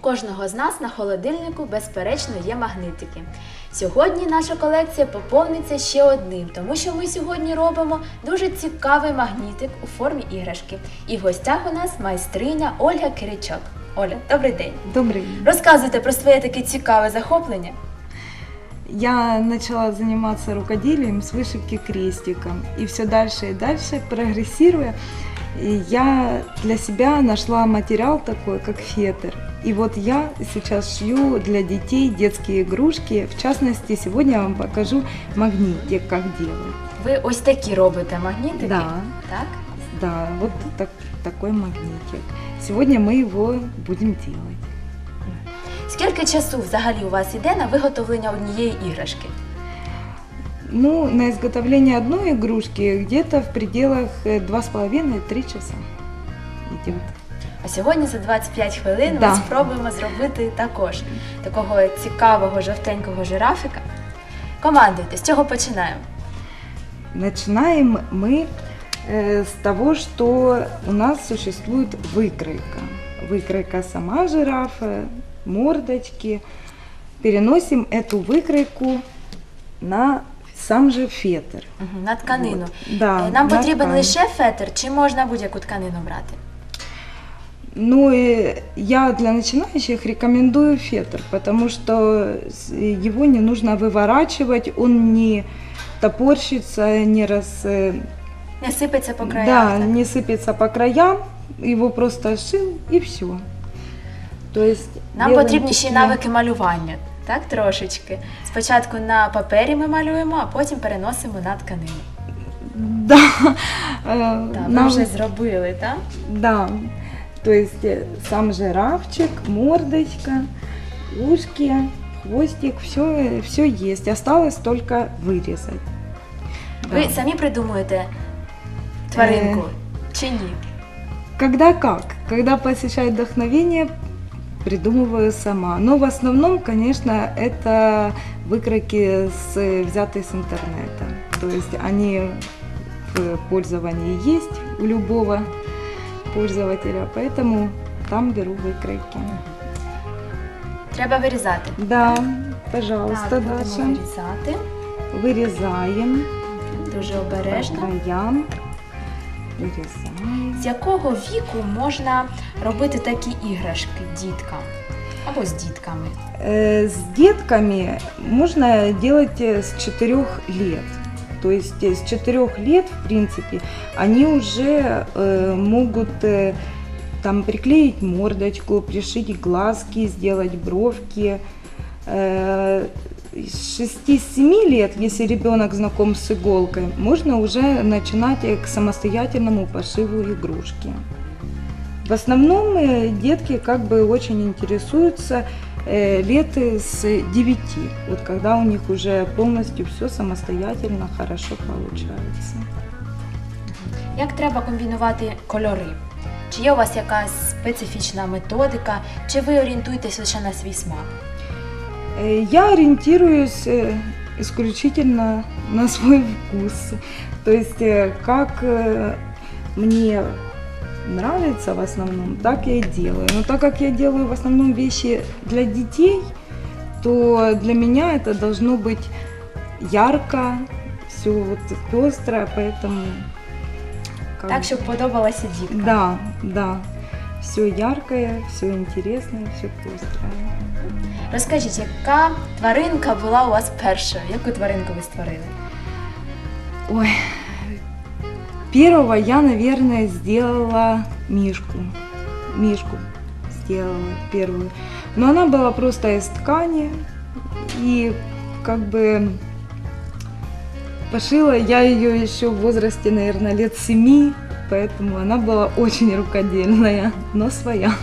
кожного з нас на холодильнику, безперечно, є магнитики. Сьогодні наша колекція поповниться ще одним, тому що ми сьогодні робимо дуже цікавий магнітик у формі іграшки. І в гостях у нас майстриня Ольга Киричок. Оля, добрий день. Добрый день. Розказуйте про своє таке цікаве захоплення. Я начала заниматься рукоделием с вышивки крестиком. И все дальше и дальше, прогрессируя, я для себя нашла материал такой, как фетр. И вот я сейчас шью для детей детские игрушки. В частности, сегодня я вам покажу магнитик, как делать. Ви ось такі робите магнітики? Да. Так? Да, вот так, такой магнитик. Сегодня мы его будем делать. Скільки часу взагалі у вас йде на виготовлення однієї іграшки? Ну, на изготовление одной игрушки где-то в пределах э, 2,5-3 часа идет. А сьогодні за 25 хвилин Да. ми спробуємо зробити також такого цікавого жовтенького жирафика. Командуйте, з чого починаємо? Начинаем мы э, с того, что у нас существует выкройка. Выкройка сама жирафа, мордочки. Переносим эту выкройку на сам же фетр. Мгм, На тканину. Вот. Да, Е, Нам на потрібен ткань. лише фетр, чи можна будь-яку тканину брати? Ну, и я для начинающих рекомендую фетр, потому что с- его не нужно выворачивать, он не топорщится, не раз, э, Не сипеться по краях. да, так? не сыпется по краям, его просто шил и все. То есть Нам делаем потрібні ще й такие- навики малювання, так трошечки. Спочатку на папері ми малюємо, а потім переносимо на тканину. Да, э, Так, ми нам- вже зробили, так? да. То есть э, сам жирафчик, мордочка, ушки, хвостик, все, все есть. Осталось только вырезать. Ви Да. самі придумуєте тваринку чи ні? Когда как? Когда посещает вдохновение, придумываю сама. Но в основном, конечно, это выкройки с, взятые с интернета. То есть они в пользовании есть у любого пользователя, поэтому там беру выкройки. Треба вирізати. Да, пожалуйста, так, будемо Даша. вирізати. Вырезаем Дуже по обережно. краям. Вырезаем. З якого віку можна робити такі іграшки діткам? Або з дітками? Э, С детками можно делать э, с 4 лет. То есть э, с 4 лет, в принципе, они уже э, могут э, там приклеить мордочку, пришить глазки, сделать бровки. С 6-7 лет, если ребенок знаком с иголкой, можно уже начинать к самостоятельному пошиву игрушки. В основном детки как бы очень интересуются лет с 9, вот когда у них уже полностью все самостоятельно хорошо получается. Як треба комбінувати кольори? Чи є у вас якась специфічна методика, чи ви орієнтуєтесь лише на свій смак? Э, Я ориентируюсь э, исключительно на свой вкус. То есть э, как э, мне нравится в основном, так я и делаю. Но так как я делаю в основном вещи для детей, то для меня это должно быть ярко, все вот пестро, поэтому... как Так, бы- щоб подобалося діткам. Да, да. Все яркое, все интересное, все пестрое. Розкажіть, яка тваринка була у вас першою? Яку тваринку ви створили? Ой, первого я, наверное, сделала Мишку. Мишку сделала первую. Но она была просто из ткани. И как бы пошила я ее еще в возрасте, наверное, лет семи. Поэтому она была очень рукодельная, но своя.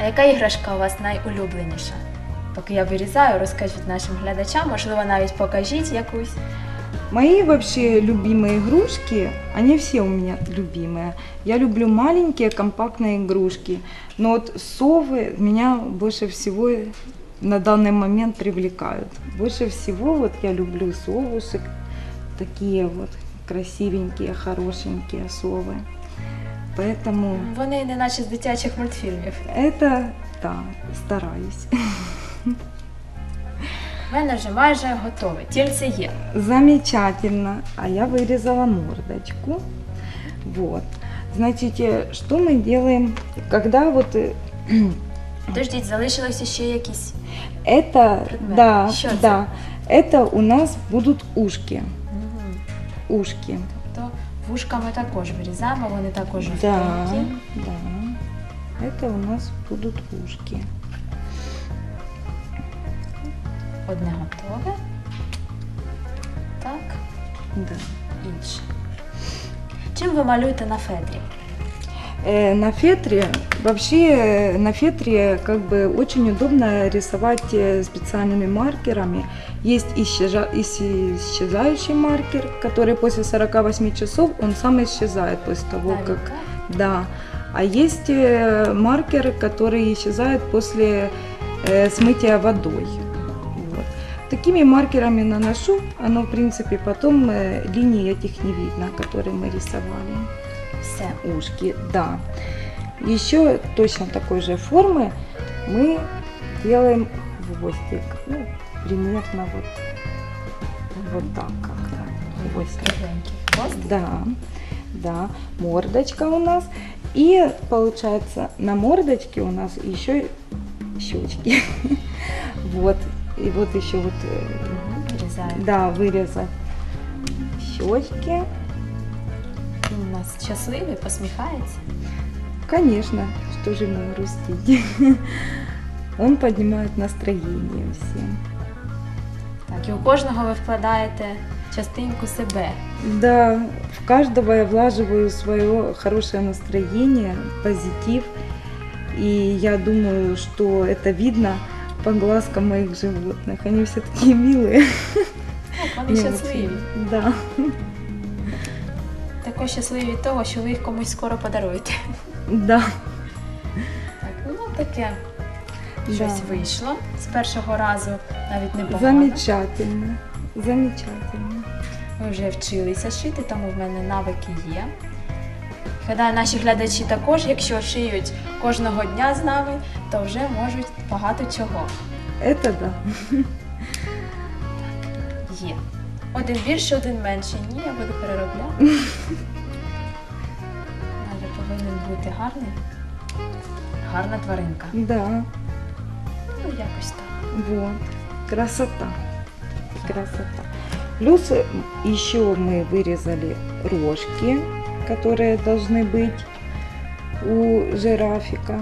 А яка іграшка у вас найулюбленіша? Поки я вирізаю, розкажіть нашим глядачам, можливо, навіть покажіть якусь. Мои вообще любимые игрушки, они все у меня любимые. Я люблю маленькие компактные игрушки, но вот совы меня больше всего на данный момент привлекают. Больше всего вот я люблю совушек, такие вот красивенькие, хорошенькие совы. Поэтому Вони не наче з дитячих мультфільмів. это, да, стараюсь. У мене вже майже готове, тільце є. Замечательно. А я вырезала мордочку. Вот. Значит, э, что мы делаем, когда вот э, Дождіть, залишилося ще якісь. это, Предмет. да, Що це? да, это у нас будут ушки, Мгм. ушки. То вушка ми також вирізаємо, вони також Да, жовтенькі. да. Это у нас будут ушки. Одне готове. Так, Да. інше. Чим ви малюєте на фетрі? Э, На фетре, вообще э, на фетре как бы очень удобно рисовать э, специальными маркерами. Есть исчеза- ис- исчезающий маркер, который после 48 часов, он сам исчезает после того, Навіть как... так? Да. А есть э, маркеры, которые исчезают после э, смытия водой. Такими маркерами наношу, оно в принципе потом э, линий этих не видно, которые мы рисовали Все. ушки, да. Еще точно такой же формы мы делаем хвостик. Ну, примерно вот, вот так как-то. Хвостик. Кругленький хвост. Да, да. Мордочка у нас. И получается на мордочке у нас еще щечки. Вот. И вот еще вот, э, Мгм, Вирізаємо. да, вырезать щечки. Він у нас щасливий, посміхається. Конечно, что же ему грустить? Он поднимает настроение всем. Так, і у кожного ви вкладаєте частинку себе. Да, в каждого я влаживаю свое хорошее настроение, позитив. И я думаю, что это видно по глазкам моих животных. Они все такие милые. Вони щасливі. очень- Да. Також щасливі від того, що ви їх комусь скоро подаруєте. Да. Так, ну таке щось Да. вийшло з першого разу, навіть непогано. Замечательно. Замечательно. Ми вже вчилися шити, тому в мене навики є. Гадаю, наші глядачі також, якщо шиють кожного дня з нами, то вже можуть багато чого. Это да. Є. Один більше, один менше. Ні, я буду переробляти. Далі повинен бути гарний. Гарна тваринка. Да. Ну, якось так. Вот. Красота. Красота. Плюс э, еще мы вырезали рожки, которые должны быть у жирафика.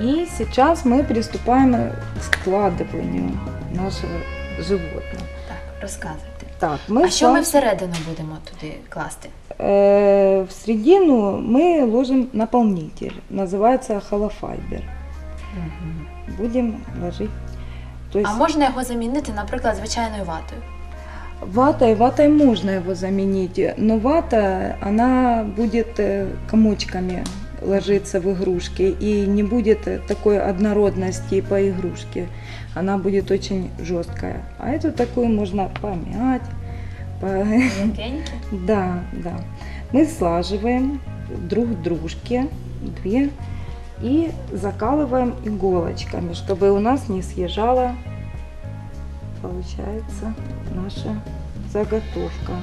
И сейчас мы приступаем к складыванию нашего животного. Так, розказуйте. Так, мы А що ми склад- всередину будемо туди класти? Э, в середину мы ложим наполнитель, называется холофайбер. Будем ложить. То есть А можна його замінити, наприклад, звичайною ватою? Ватой, ватой можно его заменить, но вата, она будет э, комочками ложиться в игрушки и не будет такой однородности по игрушке. Она будет очень жесткая. А эту такую можно помять. по-? Да, да. Мы слаживаем друг дружке две и закалываем иголочками, чтобы у нас не съезжала, получается, наша заготовка.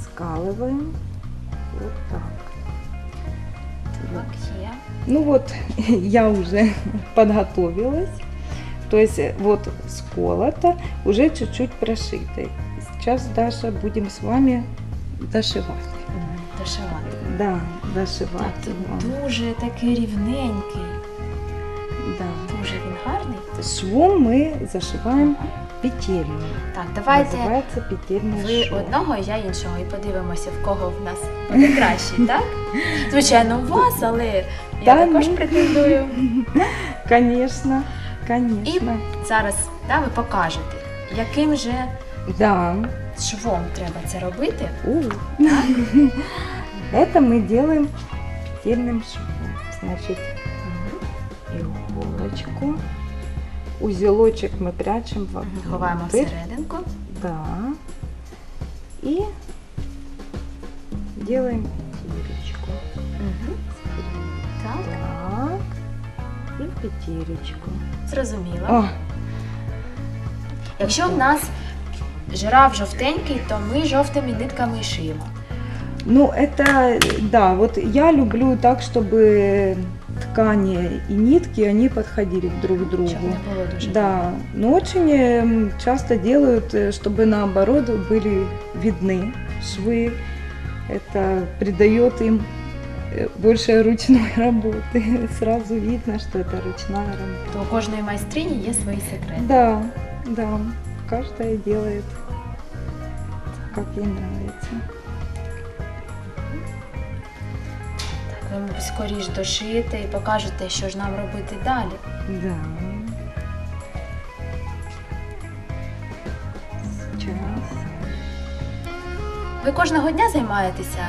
Скалываем вот так. Вот. Так, є. Ну вот, я уже подготовилась. То есть э, вот сколото, уже чуть-чуть прошито. Сейчас, Даша, будем с вами дошивать. Мгм, Дошивати. Да, Так, дошивать. тут его. дуже такий рівненький. Да. Дуже він гарний. Швом мы зашиваем петельную. Так, давайте Называется петельный ви шов. одного, я іншого, і подивимося, в кого в нас буде кращий, так? Звичайно, у вас, але я Та також ну. претендую. Конечно, конечно. Зараз да, ви покажете, яким же Да. швом треба це робити. У. Это мы делаем петельным швом. Значит, иголочку. Узелочек мы прячем в Ховаємо внутрь. всерединку. Да. И делаем пятерочку. Угу. Так, Так. И пятерочку. зрозуміло. О, Якщо в нас жираф жовтенький, то ми жовтими нитками і шиємо. Ну, это, да, вот я люблю так, чтобы ткани и нитки, они подходили друг к другу. Щоб не було дуже. Да, но очень э, часто делают, э, чтобы наоборот были видны швы. Это придает им э, больше ручной работы. Сразу видно, что это ручная работа. То у кожної майстрині є свої секрети. Да, да, каждая делает, как ей нравится. Так, ви, мабуть, скоріш дошите і покажете, що ж нам робити далі. Да. Ви кожного дня займаєтеся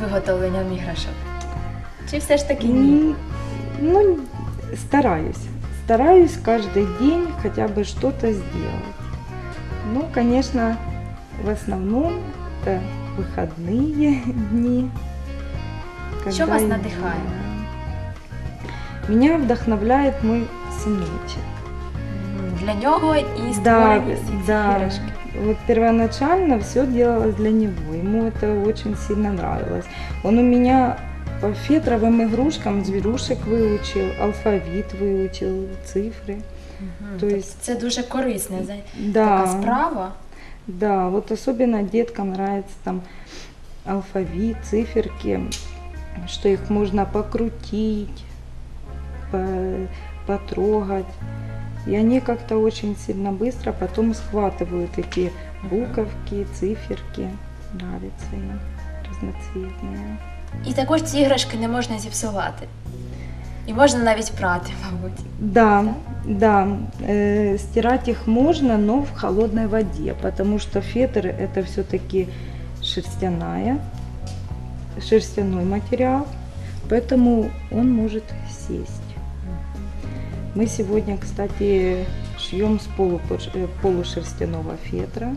виготовленням іграшок? Чи все ж таки ні? М, Ну, стараюсь. Стараюсь каждый день хотя бы что-то сделать. Ну, конечно, в основном это выходные дни. Що когда вас я надихає? делаю. Меня вдохновляет мой сыночек. М, Для нього і Да, створені всі ці да. іграшки. Вот первоначально все делалось для него. Ему это очень сильно нравилось. Он у меня по фетровым игрушкам зверушек выучил, алфавит выучил, цифры. Мгм. То Тобто есть- це дуже корисна за- Да, така справа. да, вот особенно деткам нравится там алфавит, циферки, что их можно покрутить, по- потрогать. И они как-то очень сильно быстро потом схватывают эти буковки, циферки. Нравится им разноцветные. І також ці іграшки не можна зіпсувати. І можна навіть прати, мабуть. Да, да, э, стирать их можно, но в холодной воде, потому что фетр это все-таки шерстяная, шерстяной материал, поэтому он может сесть. Мы сегодня, кстати, шьем с полупош- э, полушерстяного фетра.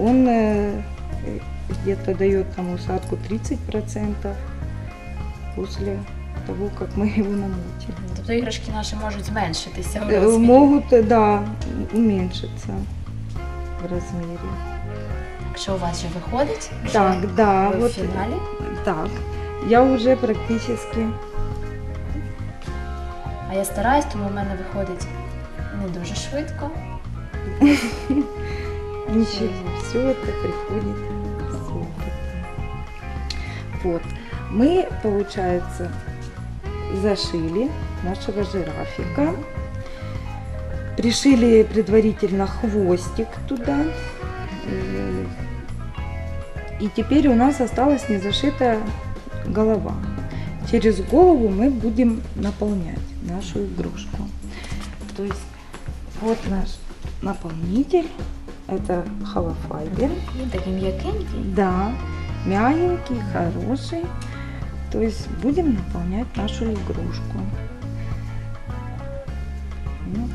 Он э, э, где-то дает там усадку 30% после того, как мы его намочим. Тобто іграшки наші можуть зменшитися в Э, розмірі. Могут, э, да, уменьшиться в размере. Якщо у вас вже виходить, вже Так, да, ви в вот фіналі. так. Я уже практически А я стараюсь, тому в мене виходить не дуже швидко. ничего, все это приходит с опытом. Вот, мы, получается, зашили нашего жирафика, пришили предварительно хвостик туда, э, и теперь у нас осталась незашитая голова. Через голову мы будем наполнять нашу игрушку. То есть вот наш наполнитель, это холофайбер. Він такий м'якенький. Да, мягенький, хороший. То есть будем наполнять нашу игрушку. Наполняем.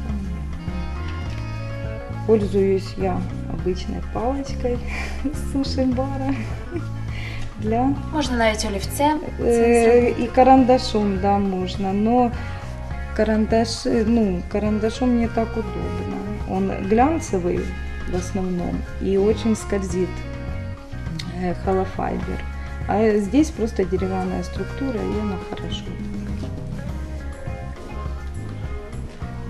Пользуюсь я обычной палочкой с суши-бара для Можна навіть олівцем. це Э, зробити. и карандашом, да, можно, но карандаш, э, ну, карандашом не так удобно. Он глянцевый в основном и очень скользит э, холофайбер. А здесь просто деревянная структура, и она хорошо.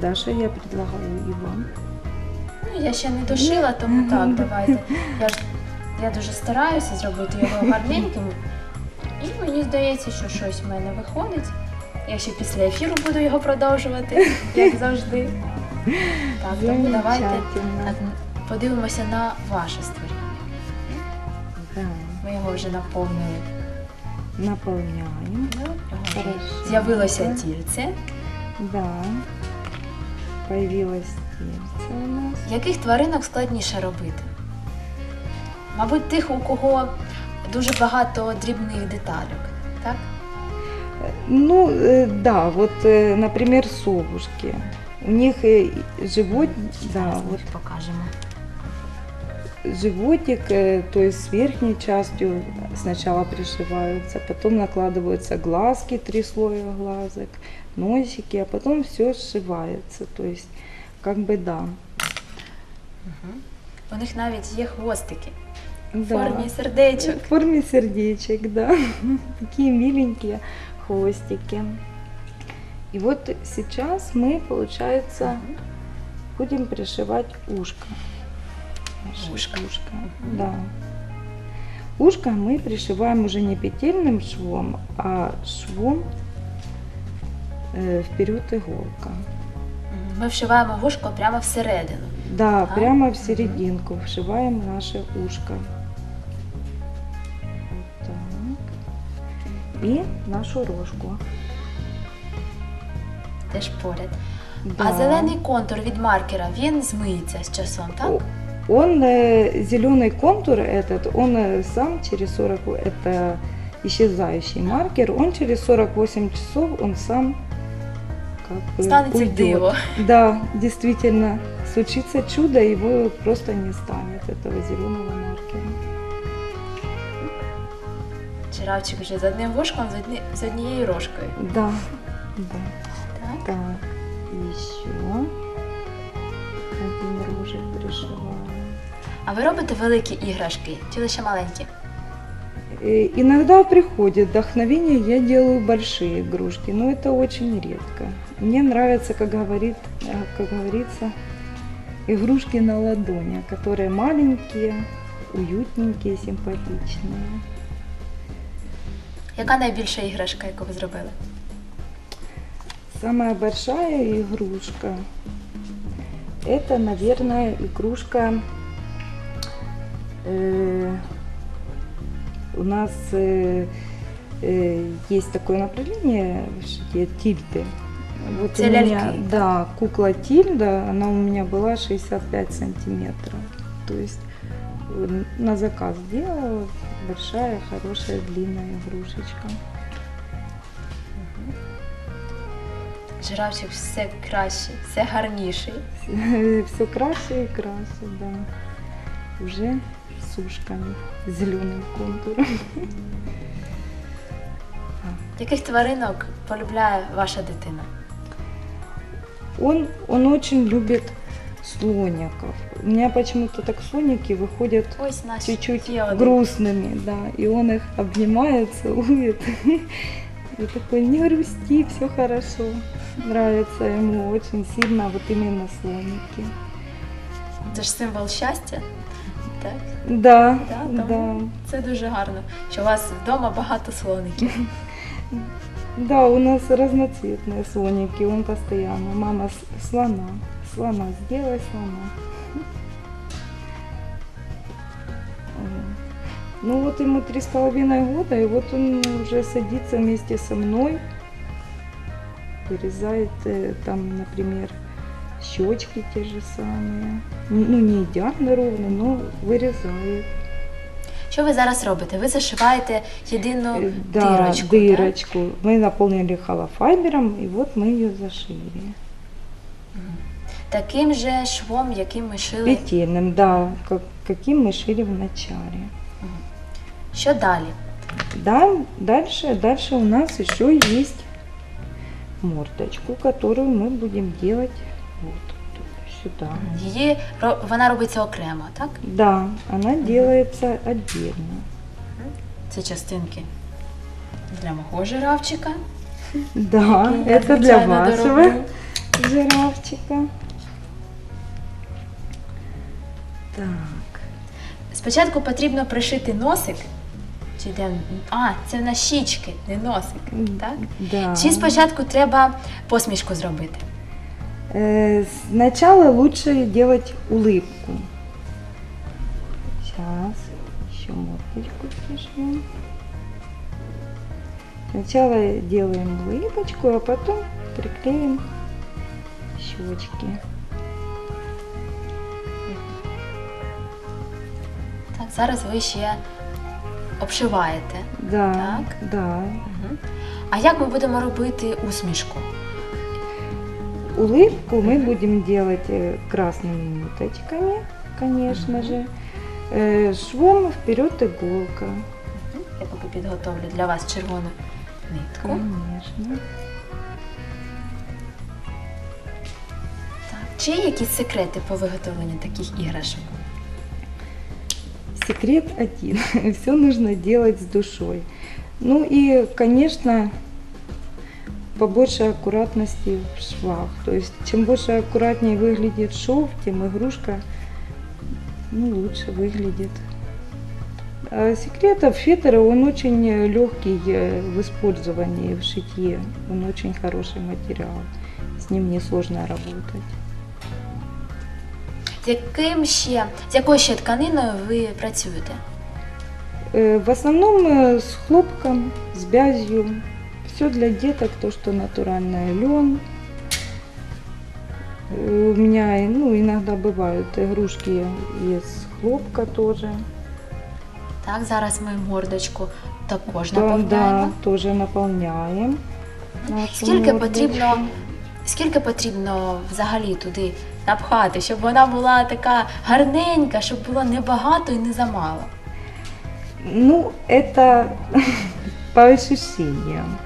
Даша, я предлагаю и вам. Ну, я ще не дошила, тому так, давайте. Я, ж, я дуже стараюся зробити його гарненьким. І мені здається, що щось в мене виходить. Я ще після ефіру буду його продовжувати, як завжди. Так, тому давайте подивимося на ваше створіння. Ми його вже наповнили. Наполняем. Ну, з'явилося тільце. Да. Появилось тельце у нас. Яких тваринок складніше робити? Мабуть, тих, у кого дуже багато дрібних деталек, так? Ну, э, да, вот, э, например, совушки. У них э, живот, да, Зараз ми вот їх покажемо. животик, э, то есть с верхней частью сначала пришиваются, потом накладываются глазки, три слоя глазок, носики, а потом все сшивается. То есть, как бы да. У них навіть є хвостики в Да. формі сердечок. В форме сердечек, да. Такие миленькие хвостики. И вот сейчас мы, получается, будем пришивать ушко. Наше Ушко. ушко. Мгм. Да. Ушко мы пришиваем уже не петельным швом, а швом э, вперед иголка. Мгм. Ми вшиваємо вушко прямо всередину. Да, Ага. прямо в серединку вшиваем наше ушко. так. И нашу рожку. Теж поряд. Да. А зелений контур від маркера він змиється з часом, так? О- Он, зеленый контур этот, он э, сам через 40, это исчезающий маркер, он через 48 часов, он сам как бы Станеться уйдет. диво. Да, действительно, случится чудо, его просто не станет, этого зеленого маркера. Жирафчик вже з одним вушком, з, одні, з однією рожкою. Да, да. Так? Так, еще один рожек пришиваем. А ви робите великі іграшки чи лише маленькі? Э, Иногда приходит вдохновение, я делаю большие игрушки, но это очень редко. Мне нравится, как, говорит, э, как говорится, игрушки на ладони, которые маленькие, уютненькие, симпатичные. Яка найбільша іграшка, яку ви зробили? Самая большая игрушка – это, наверное, игрушка э, у нас э, э, есть такое направление в шитье тильды. Вот у Це меня, ляльки, да, кукла тильда, она у меня была 65 сантиметров. То есть э, на заказ делала большая, хорошая, длинная игрушечка. Жирафчик все краще, все гарніший. Все краще и краще, да. Уже с ушками, зеленым контуром. Яких тваринок полюбляє ваша дитина? Он, он очень любит слоников. У меня почему-то так слоники выходят Ось наш чуть-чуть є один. грустными, да. И он их обнимает, целует. И такой, не грусти, все хорошо. Нравится ему очень сильно вот именно слоники. Це ж символ щастя. Так? Да, Да, да. тому Це дуже гарно, що у вас вдома багато слоників. Да, у нас разноцветные слоники, он постоянно. Мама с- слона, слона, сделай слона. Вот. Ну вот ему три с половиной года, и вот он уже садится вместе со мной, вырезает э, там, например, щечки те же самые. Ну, не идеально ровно, но вырезает. Що ви зараз робите? Ви зашиваєте єдину Э, да, дирочку. так? дырочку. Мы наполнили холофайбером, и вот мы ее зашили. Таким же швом, яким ми шили. Петельным, да, как, каким мы шили в начале. Що далі? Да, дальше, дальше у нас еще есть мордочку, которую мы будем делать вот сюда. Її ро- вона робиться окремо, так? Да, она делается отдельно. Це частинки для мого жирафчика. Да, який я, это для звичайно, вашего дороблю. жирафчика. Так. Спочатку потрібно пришити носик. Чи де? А, це на щічки, не носик. Так? Да. Чи спочатку треба посмішку зробити? Э, Сначала лучше делать улыбку. Сейчас еще мордочку прижмем. Сначала делаем улыбочку, а потом приклеим щечки. зараз ви ще обшиваєте. Да, Так. да. Мгм. А як ми будемо робити усмішку? Улыбку мы будем делать э, красными ниточками, конечно же. Э, Швом вперед иголка. Я поки підготовлю для вас червону нитку. Конечно. Так. Чи є якісь секрети по виготовленню таких іграшок? Секрет один. Все нужно делать с душой. Ну и, конечно, побольше аккуратности в швах. То есть, чем больше аккуратнее выглядит шов, тем игрушка ну, лучше выглядит. А секретов фетера, он очень легкий э, в использовании, в шитье. Он очень хороший материал. С ним несложно работать. З яким ще, з якою ще тканиною ви працюєте? Э, В основном э, с хлопком, с бязью. Все для деток, то, что натуральное лен. Э, У меня ну, иногда бывают игрушки из хлопка тоже. Так, зараз ми мордочку також Да, наповняємо. да, тоже наполняем. нашу Скільки мордочку. потрібно, скільки потрібно взагалі туди напхати, щоб вона була така гарненька, щоб було не багато і не замало? Ну, это по ощущениям.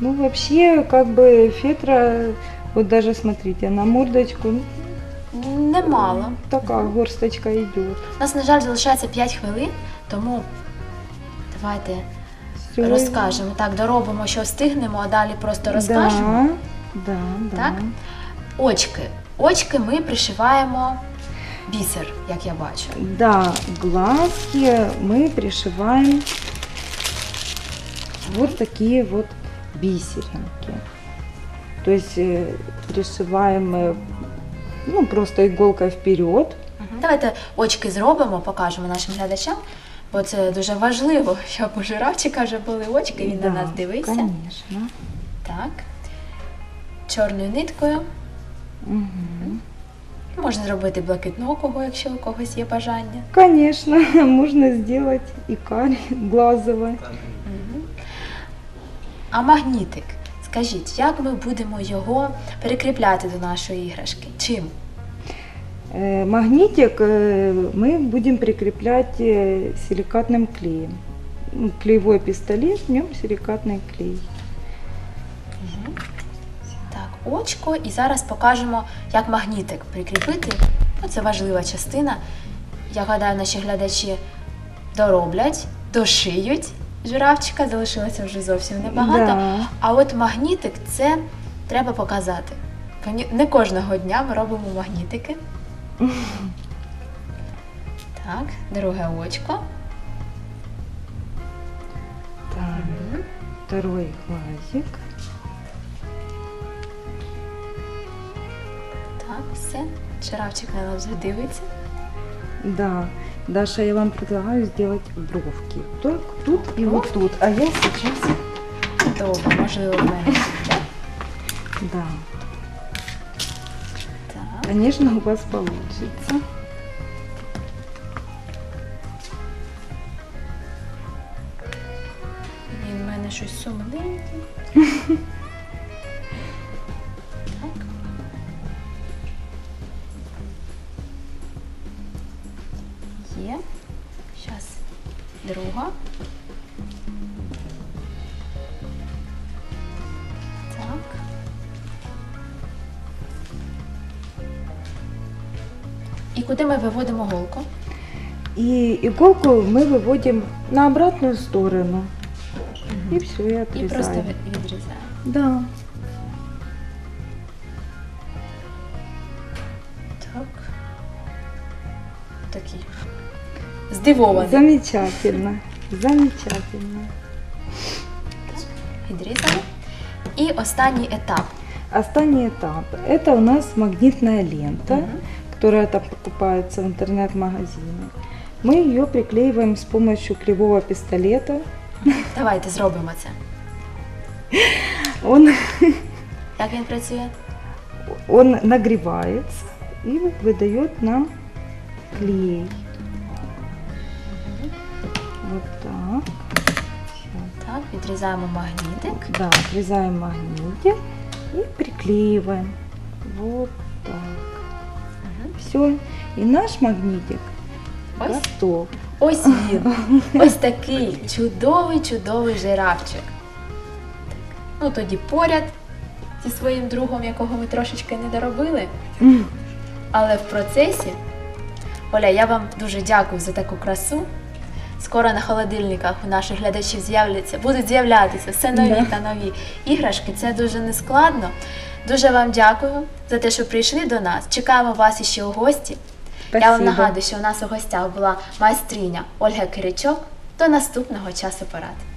Ну, вообще, как бы фетра, вот даже смотрите, на мордочку, ну, Немало. такая горсточка идет. У нас, на жаль, залишається 5 хвилин, тому давайте Всё. розкажемо. Так, доробимо, що встигнемо, а далі просто розкажемо. Да, да, да. Так? Очки. Очки ми пришиваємо бісер, як я бачу. Да, глазки мы пришиваем вот такие вот бисеринки. То есть э, пришиваем, э, ну, просто иголкой вперед. Мгм. Давайте очки зробимо, покажемо нашим глядачам, бо це дуже важливо, щоб у жирафчика вже були очки, він на нас дивився. Конечно. Так. Чорною ниткою. Мгм. Можна зробити блакитного, якщо у когось є бажання. Конечно, можно сделать и кари глазовой. Мгм. А магнітик, скажіть, як ми будемо його перекріпляти до нашої іграшки? Чим? Э, Магнитик э, мы будем прикреплять э, силикатным клеем. Ну, Клеевой пистолет, в нем силикатный клей. Очко, і зараз покажемо, як магнітик прикріпити. Ну, Це важлива частина. Я гадаю, наші глядачі дороблять, дошиють жирафчика, залишилося вже зовсім небагато. Да. А от магнітик це треба показати. Не кожного дня ми робимо магнітики. Так, друге очко. Так, второй глазик. Все. Жирафчик на нас вже дивиться. Да. Даша, я вам предлагаю сделать бровки. Только тут и вот тут. А я сейчас... Добре, можливо, в мене. Так. Да. Так. Конечно, у вас получится. Він в мене щось сумненьке. куди ми виводимо голку? И иголку мы выводим на обратную сторону. И все, и І отрезаем. просто ви- відрізаємо. Да. Так. Такий. Здивований. Замечательно. Замечательно. Відрізали. І останній етап. Останний этап. Это у нас магнитная лента, Мгм. которая там покупается в интернет-магазине. Мы ее приклеиваем с помощью кривого пистолета. Давайте зробимо це. Он, Як він працює? он нагревается и выдает нам клей. Вот так. Щас. Так, відрізаємо магнітик. Да, отрезаем магнитик и приклеиваем. Вот так. Все. И наш магнитик Ось Готов. Ось він. Ось такий чудовий, чудовий жирафчик. Ну тоді поряд зі своїм другом, якого ми трошечки не доробили. Але в процесі, Оля, я вам дуже дякую за таку красу. Скоро на холодильниках у наших глядачів з'являться, будуть з'являтися все нові Да. та нові іграшки. Це дуже нескладно. Дуже вам дякую за те, що прийшли до нас. Чекаємо вас іще у гості. Я вам нагадую, що у нас у гостях була майстриня Ольга Киричок. До наступного часу порад.